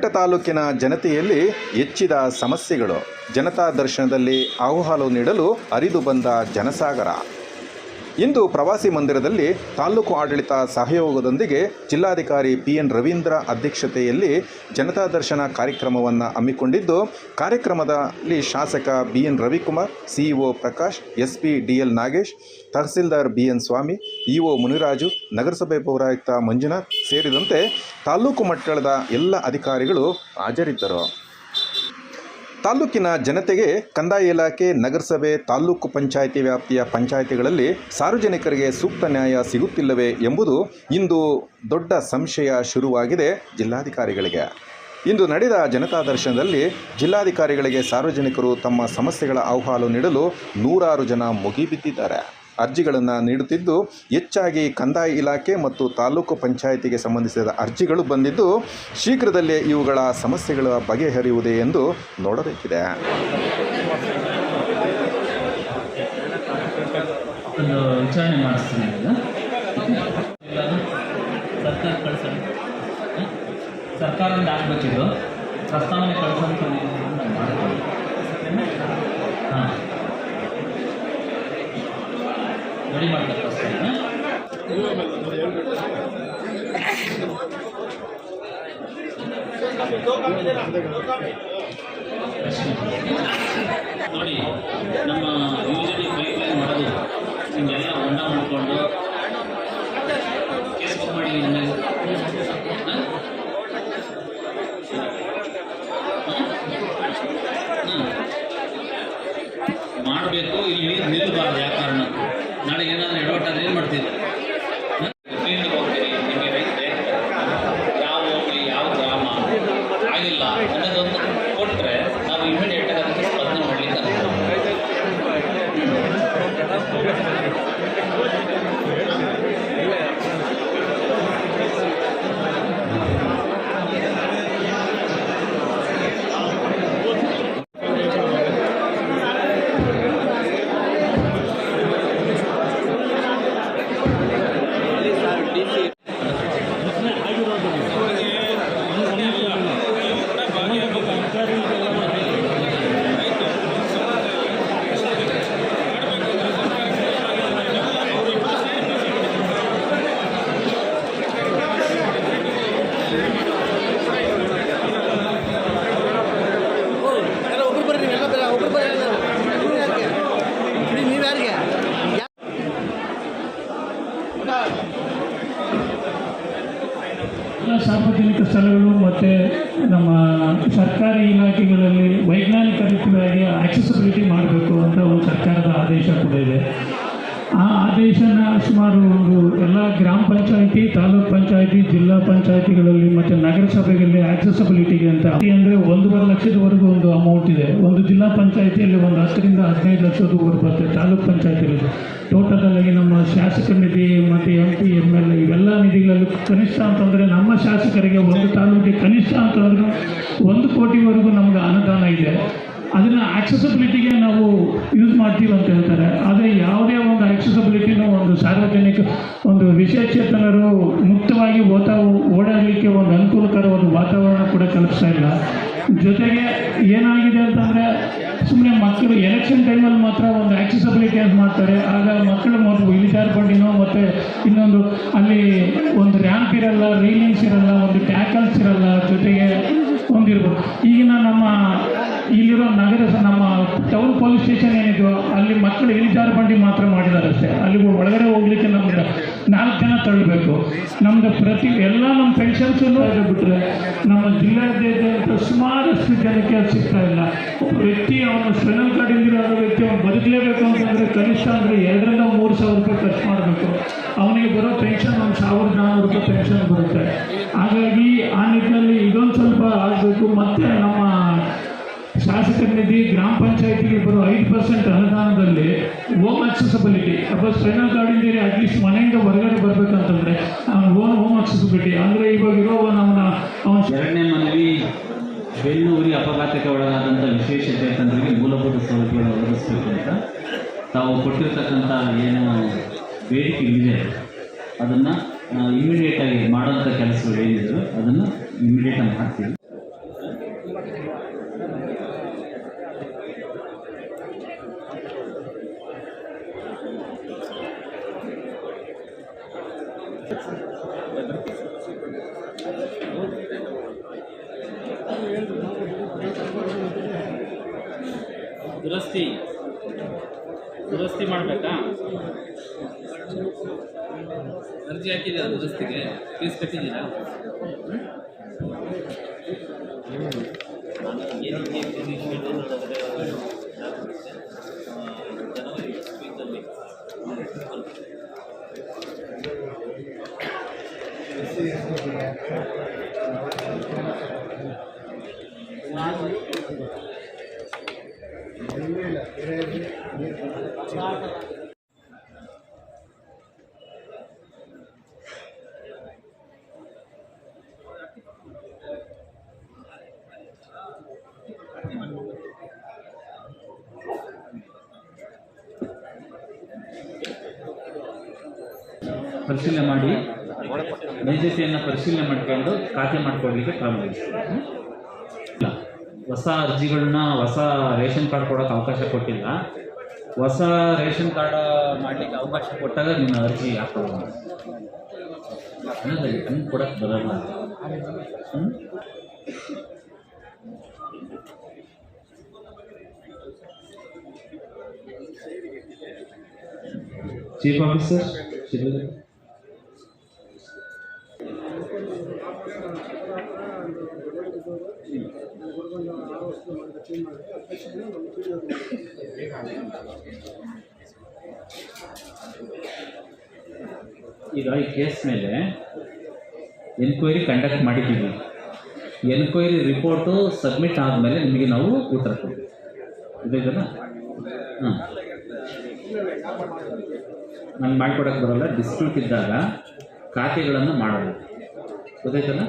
ಶಿಡ್ಲಘಟ್ಟ ತಾಲೂಕಿನ ಜನತೆಯಲ್ಲಿ ಹೆಚ್ಚಿದ ಸಮಸ್ಯೆಗಳು. ಜನತಾ ದರ್ಶನದಲ್ಲಿ ಅಹವಾಲು ನೀಡಲು ಹರಿದು ಬಂದ ಜನಸಾಗರ. ಇಂದು ಪ್ರವಾಸಿ ಮಂದಿರದಲ್ಲಿ ತಾಲೂಕು ಆಡಳಿತ ಸಹಯೋಗದೊಂದಿಗೆ ಜಿಲ್ಲಾಧಿಕಾರಿ ಪಿ ಎನ್ ರವೀಂದ್ರ ಅಧ್ಯಕ್ಷತೆಯಲ್ಲಿ ಜನತಾ ದರ್ಶನ ಕಾರ್ಯಕ್ರಮವನ್ನು ಹಮ್ಮಿಕೊಂಡಿದ್ದು, ಕಾರ್ಯಕ್ರಮದಲ್ಲಿ ಶಾಸಕ B N Ravikumar, CEO Prakash S P D L Nagesh, tahsildar B N Swamy, EO Muniraju, ನಗರಸಭೆ ಪೌರಾಯುಕ್ತ ಮಂಜುನಾಥ್ ಸೇರಿದಂತೆ ತಾಲೂಕು ಮಟ್ಟದ ಎಲ್ಲ ಅಧಿಕಾರಿಗಳು ಹಾಜರಿದ್ದರು. ತಾಲೂಕಿನ ಜನತೆಗೆ ಕಂದಾಯ ಇಲಾಖೆ, ನಗರಸಭೆ, ತಾಲೂಕು ಪಂಚಾಯಿತಿ ವ್ಯಾಪ್ತಿಯ ಪಂಚಾಯಿತಿಗಳಲ್ಲಿ ಸಾರ್ವಜನಿಕರಿಗೆ ಸೂಕ್ತ ನ್ಯಾಯ ಸಿಗುತ್ತಿಲ್ಲವೇ ಎಂಬುದು ಇಂದು ದೊಡ್ಡ ಸಂಶಯ ಶುರುವಾಗಿದೆ ಜಿಲ್ಲಾಧಿಕಾರಿಗಳಿಗೆ. ಇಂದು ನಡೆದ ಜನತಾ ದರ್ಶನದಲ್ಲಿ ಜಿಲ್ಲಾಧಿಕಾರಿಗಳಿಗೆ ಸಾರ್ವಜನಿಕರು ತಮ್ಮ ಸಮಸ್ಯೆಗಳ ಅಹವಾಲು ನೀಡಲು ನೂರಾರು ಜನ ಮುಗಿಬಿದ್ದಿದ್ದಾರೆ. ಅರ್ಜಿಗಳನ್ನು ನೀಡುತ್ತಿದ್ದು, ಹೆಚ್ಚಾಗಿ ಕಂದಾಯ ಇಲಾಖೆ ಮತ್ತು ತಾಲೂಕು ಪಂಚಾಯಿತಿಗೆ ಸಂಬಂಧಿಸಿದ ಅರ್ಜಿಗಳು ಬಂದಿದ್ದು, ಶೀಘ್ರದಲ್ಲೇ ಇವುಗಳ ಸಮಸ್ಯೆಗಳ ಬಗೆಹರಿಯುವುದೇ ಎಂದು ನೋಡಬೇಕಿದೆ. ಕಳ್ಸೋಣ ಸರ್ಕಾರದಿಂದ ಆಗಬೇಕಿದ್ದು ಪ್ರಸ್ತಾವನೆ ನಾನು ಹಾಂ. ರೆಡಿ ಮಾಡ್ತಾರೆ ನೋಡಿ ನಮ್ಮ ಯೂಶಲಿ ಪೈಪ್ಲೈನ್ ಮಾಡೋದು ಹಿಂಗೆಲ್ಲ ಹೊಂಡ ಮಾಡ್ಕೊಂಡು ಕೇಸ್ ಬುಕ್ ಮಾಡಿ ಹಿಂಗೆ ಹ? ಹ್ಮ್. ಮಾಡಬೇಕು ಇಲ್ಲಿ ನಿಲ್ಲಬಾರ್ದು ಯಾವ ಕಾರಣಕ್ಕೂ ನಾಳೆ ಏನಾದರೂ ಎಡವಟ್ಟಾದ್ರೆ ಏನು ಮಾಡ್ತೀರಿ ಫೀಲ್ಡ್ಗೆ ಹೋಗ್ತೀರಿ ನಿಮಗೆ ರೈತ ಯಾವ ಹೋಗ್ಲಿ ಯಾವ ಗ್ರಾಮ ಆಗಿಲ್ಲ ಅನ್ನೋದೊಂದು ಕೊಟ್ಟರೆ ನಾವು ಇಮಿಡಿಯೇಟ್ ಆಗಿ ಅದಕ್ಕೆ ಸ್ಪಂದನೆ ಮಾಡಲಿಕ್ಕೆ ಅನುಕೂಲ ಎಲ್ಲ ಒಬ್ರು ಬರ್ರಿ ಎಲ್ಲ ಬೇಡ ಒಬ್ರು ಬರ್ರಿ ಎಲ್ಲ. ನೀವು ಯಾರಿಗೆ ಬಿಡಿ ನೀವು ಯಾರಿಗೆ ಎಲ್ಲ ಸಾರ್ವಜನಿಕ ಸ್ಥಳಗಳು ಮತ್ತು ನಮ್ಮ ಸರ್ಕಾರಿ ಇಲಾಖೆಗಳಲ್ಲಿ ವೈಜ್ಞಾನಿಕ ರೀತಿಯಾಗಿ ಆಕ್ಸೆಸಿಬಿಲಿಟಿ ಮಾಡಬೇಕು ಅಂತ ಒಂದು ಸರ್ಕಾರದ ಆದೇಶ ಕೂಡ ಇದೆ. ಆ ಆದೇಶನ ಸುಮಾರು ಒಂದು ಎಲ್ಲ ಗ್ರಾಮ ಪಂಚಾಯಿತಿ, ತಾಲೂಕ್ ಪಂಚಾಯಿತಿ, ಜಿಲ್ಲಾ ಪಂಚಾಯಿತಿಗಳಲ್ಲಿ ಮತ್ತು ನಗರಸಭೆಗಳಲ್ಲಿ ಆಕ್ಸೆಸಬಿಲಿಟಿಗೆ ಅಂತ. ಅಂದರೆ ಒಂದೂವರೆ ಲಕ್ಷದವರೆಗೂ ಒಂದು ಅಮೌಂಟ್ ಇದೆ. ಒಂದು ಜಿಲ್ಲಾ ಪಂಚಾಯಿತಿಯಲ್ಲಿ ಒಂದು ಹತ್ತರಿಂದ ಹದಿನೈದು ಲಕ್ಷದವರೆಗೂ ಬರುತ್ತೆ, ತಾಲೂಕ್ ಪಂಚಾಯಿತಿಯಲ್ಲಿ. ಟೋಟಲಾಗಿ ನಮ್ಮ ಶಾಸಕ ನಿಧಿ ಮತ್ತು ಎಂ ಪಿ ಎಂ ಎಲ್ ಇವೆಲ್ಲ ನಿಧಿಗಳಲ್ಲಿ ಕನಿಷ್ಠ ಅಂತಂದರೆ ನಮ್ಮ ಶಾಸಕರಿಗೆ ಒಂದು ತಾಲೂಕಿಗೆ ಕನಿಷ್ಠ ಅಂತಂದ್ರೆ ಒಂದು ಕೋಟಿವರೆಗೂ ನಮ್ಗೆ ಅನುದಾನ ಇದೆ. ಅದನ್ನು ಆಕ್ಸೆಸಬಿಲಿಟಿಗೆ ನಾವು ಯೂಸ್ ಮಾಡ್ತೀವಿ ಅಂತ ಹೇಳ್ತಾರೆ. ಆದರೆ ಯಾವುದೇ ಒಂದು ಆಕ್ಸೆಸಬಿಲಿಟಿನೂ ಒಂದು ಸಾರ್ವಜನಿಕ ಒಂದು ವಿಶೇಷಚೇತನರು ಮುಕ್ತವಾಗಿ ಓತಾ ಓಡಾಡಲಿಕ್ಕೆ ಒಂದು ಅನುಕೂಲಕರ ಒಂದು ವಾತಾವರಣ ಕೂಡ ಕಲ್ಪಿಸ್ತಾ ಇಲ್ಲ. ಜೊತೆಗೆ ಏನಾಗಿದೆ ಅಂತಂದರೆ ಸುಮ್ಮನೆ ಮಕ್ಕಳು ಎಲೆಕ್ಷನ್ ಟೈಮಲ್ಲಿ ಮಾತ್ರ ಒಂದು ಆಕ್ಸೆಸಬಿಲಿಟಿ ಅಂತ ಮಾಡ್ತಾರೆ. ಆಗ ಮಕ್ಕಳು ಮತ್ತು ಇಳಿಜಾರು ಬಂಡಿನೋ ಮತ್ತು ಇನ್ನೊಂದು ಅಲ್ಲಿ ಒಂದು ರ್ಯಾಂಪ್ ಇರಲ್ಲ ರೀಲಿಂಗ್ಸ್ ಇರಲ್ಲ, ಒಂದು ಟ್ಯಾಕಲ್ಸ್ ಇರಲ್ಲ ಜೊತೆಗೆ ಹೊಂದಿರ್ಬೋದು ಈಗಿನ ನಮ್ಮ ಇಲ್ಲಿರೋ ನಗರ ನಮ್ಮ ಟೌನ್ ಪೊಲೀಸ್ ಸ್ಟೇಷನ್ ಏನಿದೆಯೋ, ಅಲ್ಲಿ ಮಕ್ಕಳು ಇಳಿಜಾರು ಬಂಡಿ ಮಾತ್ರ ಮಾಡಿದ್ದಾರೆ ಅಷ್ಟೇ. ಅಲ್ಲಿ ಒಳಗಡೆ ಹೋಗ್ಲಿಕ್ಕೆ ನಮ್ಗೆ ನಾಲ್ಕು ಜನ ತಳ್ಳಬೇಕು. ನಮ್ದು ಪ್ರತಿ ಎಲ್ಲ ನಮ್ಮ ಪೆನ್ಷನ್ಸನ್ನು ಬಿಟ್ಟರೆ ನಮ್ಮ ಜಿಲ್ಲಾದ್ಯಂತ ಸುಮಾರಷ್ಟು ಜನಕ್ಕೆ ಅದು ಸಿಗ್ತಾ ಇಲ್ಲ. ಒಬ್ಬ ವ್ಯಕ್ತಿ ಅವನು ಸ್ಪೆನಲ್ ಕಾರ್ಡ್ ಇರೋ ವ್ಯಕ್ತಿ ಅವ್ನು ಬದುಕಲೇಬೇಕು ಅಂತಂದರೆ ಕನಿಷ್ಠ ಅಂದರೆ ಎರಡರಿಂದ ಮೂರು ಸಾವಿರ ರೂಪಾಯಿ ಖರ್ಚು ಮಾಡಬೇಕು. ಅವನಿಗೆ ಬರೋ ಪೆನ್ಷನ್ ಒಂದು ಸಾವಿರದ ನಾನ್ನೂರು ರೂಪಾಯಿ ಪೆನ್ಷನ್ ಬರುತ್ತೆ. ಹಾಗಾಗಿ ಆ ನಿಟ್ಟಿನಲ್ಲಿ ಇದೊಂದು ಸ್ವಲ್ಪ ಆಗಬೇಕು. ಮತ್ತು ಶಾಸಕರ ನಿಧಿ ಗ್ರಾಮ ಪಂಚಾಯತಿಗೆ ಬರೋ ಐದು ಪರ್ಸೆಂಟ್ ಅನುದಾನದಲ್ಲಿ ಹೋಮ್ ಅಕ್ಸೆಸಿಬಿಲಿಟಿ ಅಥವಾ spinal cord engineer at least ಮನೆಯಿಂದ ಹೊರಗಡೆ ಬರಬೇಕಂತಂದರೆ ಓನ್ ಹೋಮ್ ಅಕ್ಸೆಸಿಬಿಲಿಟಿ ಅಂದರೆ ಇವಾಗ ಇರೋ ಅವನ ಎರಡನೇ ಮನವಿ ಬೆನ್ನು ಉರಿ ಅಪಘಾತಕ್ಕೆ ಒಳಗಾದಂಥ ವಿಶೇಷ ಚೇತನರಿಗೆ ಮೂಲಭೂತ ಸೌಲಭ್ಯಗಳನ್ನು ಒದಗಿಸಬೇಕು ಅಂತ. ತಾವು ಕೊಟ್ಟಿರ್ತಕ್ಕಂಥ ಏನು ಬೇಡಿಕೆ ಇದೆ, ಅದನ್ನು ಇಮಿಡಿಯೇಟಾಗಿ ಮಾಡೋಂಥ ಕೆಲಸಗಳು ಏನಿದ್ರು ಅದನ್ನು ಇಮಿಡಿಯೇಟಾಗಿ ಮಾಡ್ತೀವಿ. ದುರಸ್ತಿ ದುರಸ್ತಿ ಮಾಡಬೇಕಾ ಅರ್ಜಿ ಹಾಕಿದ್ದೀರಾ ದುರಸ್ತಿಗೆ ಫೀಸ್ ಕಟ್ಟಿದ್ದೀರಾ ಪರಿಶೀಲನೆ ಮಾಡಿ. ನೈಜತೆಯನ್ನು ಪರಿಶೀಲನೆ ಮಾಡ್ಕೊಂಡು ಖಾತೆ ವಹಿಸ್ತೀವಿ. ಹ್ಮ್? ಇಲ್ಲ. ಹೊಸ ಅರ್ಜಿಗಳನ್ನ, ಹೊಸ ರೇಷನ್ ಕಾರ್ಡ್ ಕೊಡೋಕೆ ಅವಕಾಶ ಕೊಟ್ಟಿಲ್ಲ. ಹೊಸ ರೇಷನ್ ಕಾರ್ಡ್ ಮಾಡಲಿಕ್ಕೆ ಅವಕಾಶ ಕೊಟ್ಟಾಗ ನಿಮ್ಮ ಅರ್ಜಿ ಹಾಕೋದು ಹಂಗೆ ಕೊಡಕ್ಕೆ ಬರಲ್ಲ. ಚೀಫ್ ಆಫೀಸರ್ ಶಿವಲಿಂಗ ಈಗ ಈ ಕೇಸ್ ಮೇಲೆ ಎನ್ಕ್ವೈರಿ ಕಂಡಕ್ಟ್ ಮಾಡಿದ್ದೀವಿ. ಎನ್ಕ್ವೈರಿ ರಿಪೋರ್ಟು ಸಬ್ಮಿಟ್ ಆದಮೇಲೆ ನಿಮಗೆ ನಾವು ಉತ್ತರ ಕೊಡ್ತೀವಿ. ಇದೆ ಹಾಂ. ನಾನು ಮಾಡಿಕೊಡಕ್ಕೆ ಬರೋಲ್ಲ ಡಿಸ್ಪ್ಯೂಟ್ ಇದ್ದಾಗ ಖಾತೆಗಳನ್ನು ಮಾಡಬೇಕು. ಗೊತ್ತಾಯ್ತಲ್ಲ?